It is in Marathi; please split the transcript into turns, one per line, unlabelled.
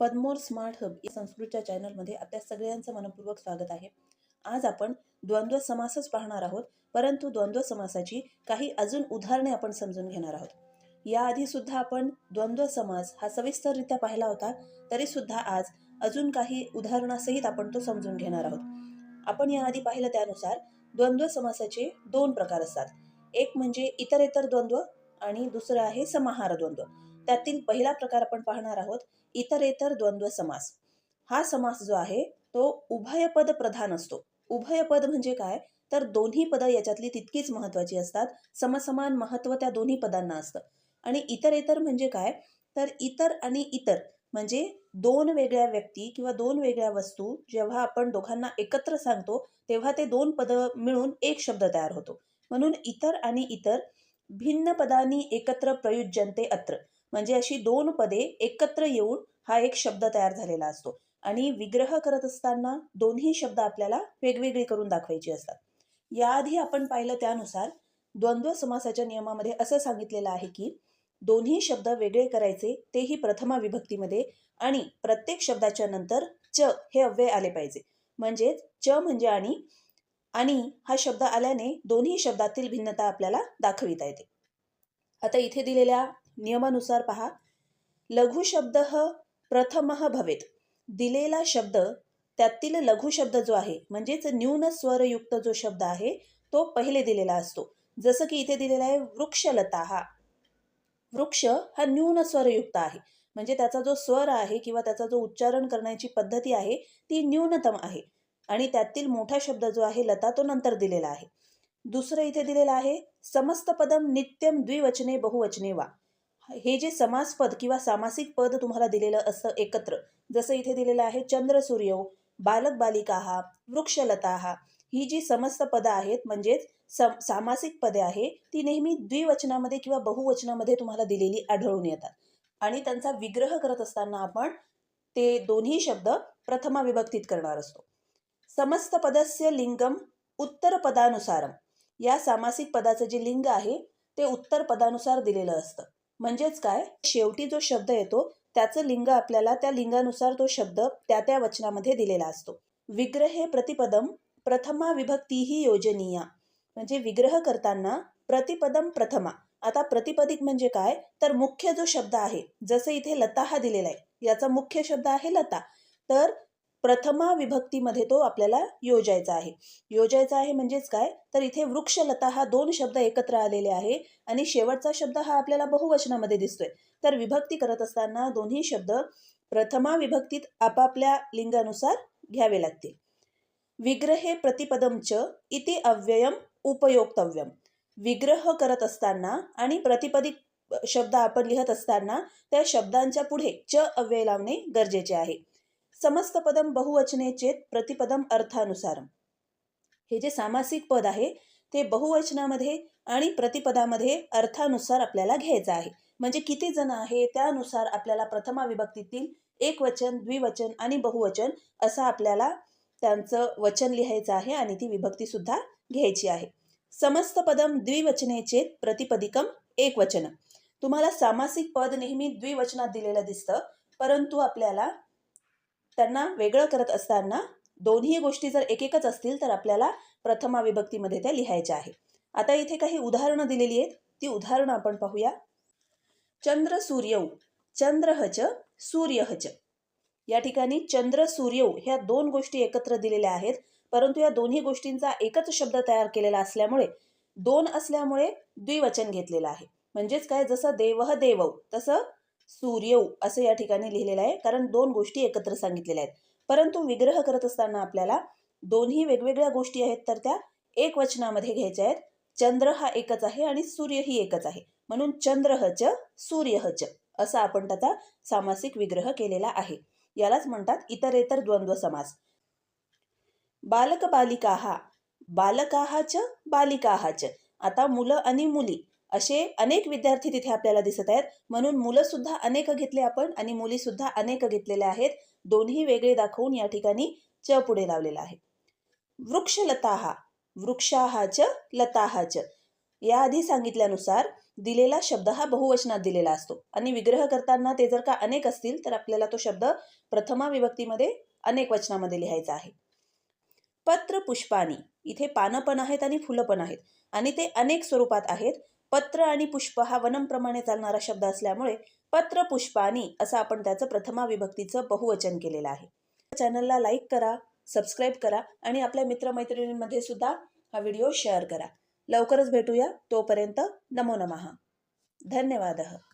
पद्मोर स्मार्ट हब या संस्कृतच्या चॅनलमध्ये आपल्या सगळ्यांचं मनपूर्वक स्वागत आहे. आज आपण द्वंद्व समासच पाहणार आहोत परंतु द्वंद्व समासाची काही अजून उदाहरणे आपण समजून घेणार आहोत. याआधी सुद्धा आपण द्वंद्व समास हा सविस्तररित्या पाहिला होता तरी सुद्धा आज अजून काही उदाहरणासहित आपण तो समजून घेणार आहोत. आपण याआधी पाहिलं त्यानुसार द्वंद्व समासाचे दोन प्रकार असतात. एक म्हणजे इतरेतर द्वंद्व आणि दुसरं आहे समाहार द्वंद्व. त्यातील पहिला प्रकार आपण पाहणार आहोत इतरेतर द्वंद्व समास. हा समास जो आहे तो उभयपद प्रधान असतो. उभयपद म्हणजे काय? तर दोन्ही पदं याच्यातली तितकीच महत्वाची असतात. समसमान महत्त्व त्या दोन्ही पदांना असतं. आणि इतरेतर म्हणजे काय? तर इतर आणि इतर म्हणजे दोन वेगळ्या व्यक्ती किंवा दोन वेगळ्या वस्तू जेव्हा आपण दोघांना एकत्र सांगतो तेव्हा ते दोन पदं मिळून एक शब्द तयार होतो. म्हणून इतर आणि इतर भिन्न पदांनी एकत्र प्रयुज्यंते अत्र. म्हणजे अशी दोन पदे एकत्र येऊन हा एक शब्द तयार झालेला असतो. आणि विग्रह करत असताना दोन्ही शब्द आपल्याला वेगवेगळी करून दाखवायची असतात. याआधी आपण पाहिलं त्यानुसार द्वंद्व समासाच्या नियमामध्ये असं सांगितलेलं आहे की दोन्ही शब्द वेगळे करायचे तेही प्रथमा विभक्तीमध्ये आणि प्रत्येक शब्दाच्या नंतर च हे अव्यय आले पाहिजे. म्हणजेच च म्हणजे आणि आणि हा शब्द आल्याने दोन्ही शब्दातील भिन्नता आपल्याला दाखविता येते. आता इथे दिलेल्या नियमानुसार पहा. लघुशब्द ह प्रथम भवेत. दिलेला शब्द त्यातील लघुशब्द जो आहे म्हणजेच न्यून स्वरयुक्त जो शब्द आहे तो पहिले दिलेला असतो. जसं की इथे दिलेला आहे वृक्षलता. हा वृक्ष हा न्यून स्वरयुक्त आहे. म्हणजे त्याचा जो स्वर आहे किंवा त्याचा जो उच्चारण करण्याची पद्धती आहे ती न्यूनतम आहे. आणि त्यातील मोठा शब्द जो आहे लता तो नंतर दिलेला आहे. दुसरं इथे दिलेलं आहे समस्त पदम नित्यम द्विवचने बहुवचने वा. हे जे समासपद किंवा सामासिक पद तुम्हाला दिलेलं असतं एकत्र जसं इथे दिलेलं आहे चंद्र सूर्य बालक बालिका हा वृक्षलता हा ही जी समस्त पदं आहेत म्हणजेच सम सामासिक पदे आहे ती नेहमी द्विवचनामध्ये किंवा बहुवचनामध्ये तुम्हाला दिलेली आढळून येतात. आणि त्यांचा विग्रह करत असताना आपण ते दोन्ही शब्द प्रथमा विभक्तीत करणार असतो. समस्त पदस्य लिंगम उत्तर पदानुसारम. या सामासिक पदाचं जे लिंग आहे ते उत्तर पदानुसार दिलेलं असतं. म्हणजेच काय? शेवटी जो शब्द येतो त्याचं लिंग आपल्याला त्या लिंगानुसार तो शब्द त्या त्या वचनामध्ये दिलेला असतो. विग्रहे प्रतिपदम प्रथमा विभक्ती ही योजनीया. म्हणजे विग्रह करताना प्रतिपदम प्रथमा. आता प्रतिपदिक म्हणजे काय? तर मुख्य जो शब्द आहे जसं इथे लता हा दिलेला आहे याचा मुख्य शब्द आहे लता. तर प्रथमा विभक्तीमध्ये तो आपल्याला योजायचा आहे. योजायचा आहे म्हणजेच काय? तर इथे वृक्षलता हा दोन शब्द एकत्र आलेले आहे आणि शेवटचा शब्द हा आपल्याला बहुवचनामध्ये दिसतोय. तर विभक्ती करत असताना दोन्ही शब्द प्रथमा विभक्तीत आपापल्या लिंगानुसार घ्यावे लागतील. विग्रहे च इति अव्ययम उपयोक्तव्यम. विग्रह करत असताना आणि प्रतिपदिक शब्द आपण लिहत असताना त्या शब्दांच्या पुढे च अव्यय लावणे गरजेचे आहे. समस्त पदम बहुवचने चेत प्रतिपदम अर्थानुसारम. हे जे सामासिक पद आहे ते बहुवचनामध्ये आणि प्रतिपदामध्ये अर्थानुसार आपल्याला घ्यायचं आहे. म्हणजे किती जण आहे त्यानुसार आपल्याला प्रथमा विभक्तीतील एक वचन द्विवचन आणि बहुवचन असं आपल्याला त्यांचं वचन लिहायचं आहे आणि ती विभक्ती सुद्धा घ्यायची आहे. समस्त पदम द्विवचनेचे प्रतिपदिकम एक वचन तुम्हाला सामासिक पद नेहमी द्विवचनात दिलेलं दिसतं परंतु आपल्याला त्यांना वेगळं करत असताना दोन्ही गोष्टी जर एकेकच असतील तर आपल्याला प्रथमा विभक्तीमध्ये त्या लिहायच्या आहे आता इथे काही उदाहरणं दिलेली आहेत. ती उदाहरणं आपण पाहूया. चंद्र सूर्यौ चंद्रहच सूर्यहच या ठिकाणी चंद्र सूर्यौ ह्या दोन गोष्टी एकत्र दिलेल्या आहेत परंतु या दोन्ही गोष्टींचा एकच शब्द तयार केलेला असल्यामुळे दोन असल्यामुळे द्विवचन घेतलेलं आहे. म्हणजेच काय? जसं देवह देवौ तसं सूर्यौ असं या ठिकाणी लिहिलेलं आहे. कारण दोन गोष्टी एकत्र सांगितलेल्या आहेत. परंतु विग्रह करत असताना आपल्याला दोन्ही वेगवेगळ्या गोष्टी आहेत तर त्या एक वचनामध्ये घ्यायच्या आहेत. चंद्र हा एकच आहे आणि सूर्य ही एकच आहे. म्हणून चंद्रहच सूर्यहच असा आपण त्याचा सामासिक विग्रह केलेला आहे. यालाच म्हणतात इतरेतर द्वंद्व समास. बालक बालिका हा बालकाहाच बालिकाहाच आता मुलं आणि मुली असे अनेक विद्यार्थी तिथे आपल्याला दिसत आहेत. म्हणून मुलं सुद्धा अनेक घेतले आपण आणि मुली सुद्धा अनेक घेतलेल्या आहेत. दोन्ही वेगळे दाखवून या ठिकाणी च पुढे लावलेला आहे. वृक्षलता हा लताहा च. याआधी सांगितल्यानुसार दिलेला शब्द हा बहुवचनात दिलेला असतो. आणि विग्रह करताना ते जर का अनेक असतील तर आपल्याला तो शब्द प्रथमा विभक्तीमध्ये अनेक वचनामध्ये लिहायचा आहे. पत्र पुष्पानी इथे पानं पण आहेत आणि फुलं पण आहेत. आणि ते अनेक स्वरूपात आहेत. पत्र आणि पुष्प हा वनमप्रमाणे चालणारा शब्द असल्यामुळे पत्र पुष्पानी असं आपण त्याचं प्रथमा विभक्तीचं बहुवचन केलेलं आहे. चॅनलला लाईक करा सबस्क्राईब करा आणि आपल्या मित्रमैत्रिणींमध्ये सुद्धा हा व्हिडिओ शेअर करा. लवकरच भेटूया. तोपर्यंत नमो नमः. धन्यवादः.